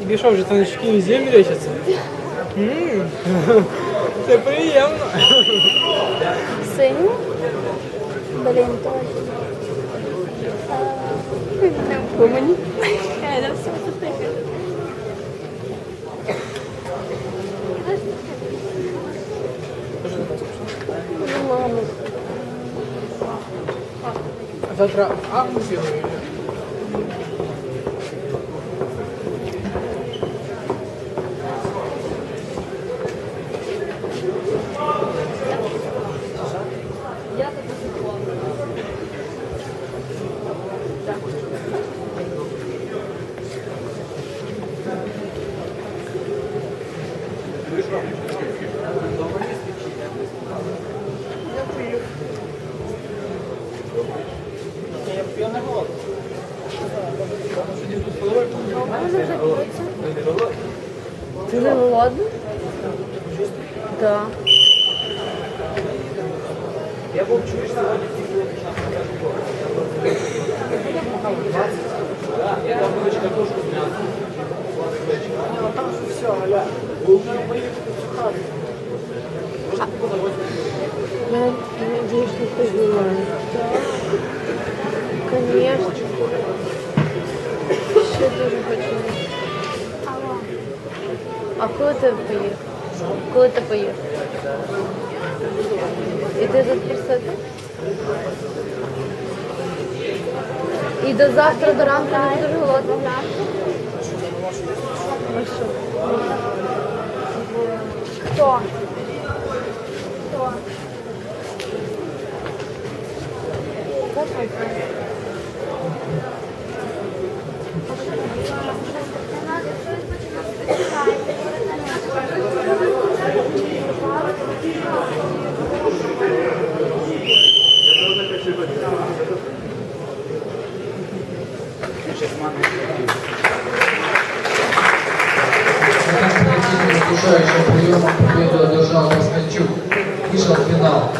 Тобі що, вже танчики везде мерещаться? Це приємно. Синю? Блін, точно. Не впомені. Я не все тут таке. Мама. Завтра акцію вийде. Ти не голодний? Так. Я надеюсь, ты понимаешь. Конечно. Ще дуже хочу. А ти поїхав? Коли ти поїхав? І ти тут присити? І до завтра до ранку не будеш голодний? 100. 100. Сейчас мамы. Заключающим приема победу одержал Москальчук. Вышел в финал.